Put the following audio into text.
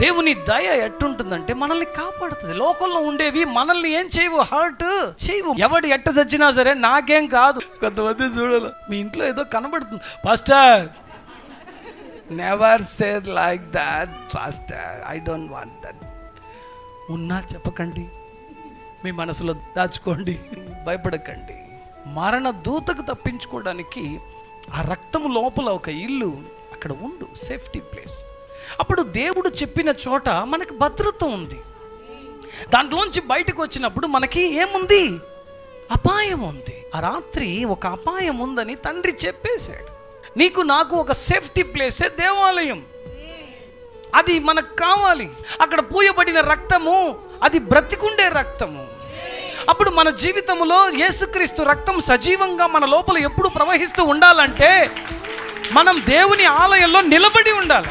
దేవుని దయ ఎట్టుంటుందంటే మనల్ని కాపాడుతుంది. లోకంలో ఉండేవి మనల్ని ఏం చేయవు? హర్ట్ చేయవు. ఎవడు ఎట్ట చచ్చినా సరే నాకేం కాదు. కొంతమంది చూడాలి మీ ఇంట్లో ఏదో కనబడుతుంది. Pastor never say like that pastor I don't want that ఉన్నా చెప్పకండి. మీ మనసులో దాచుకోండి. భయపడకండి. మరణ దూతకు తప్పించుకోవడానికి ఆ రక్తం లోపల ఒక ఇల్లు అక్కడ ఉండు. సేఫ్టీ ప్లేస్ అప్పుడు దేవుడు చెప్పిన చోట మనకు భద్రత ఉంది. దాంట్లోంచి బయటకు వచ్చినప్పుడు మనకి ఏముంది? అపాయం ఉంది. ఆ రాత్రి ఒక అపాయం ఉందని తండ్రి చెప్పేశాడు. నీకు నాకు ఒక సేఫ్టీ ప్లేసే దేవాలయం. అది మనకు కావాలి. అక్కడ పూయబడిన రక్తము అది బ్రతికుండే రక్తము. అప్పుడు మన జీవితంలో యేసుక్రీస్తు రక్తం సజీవంగా మన లోపల ఎప్పుడు ప్రవహిస్తూ ఉండాలంటే మనం దేవుని ఆలయంలో నిలబడి ఉండాలి.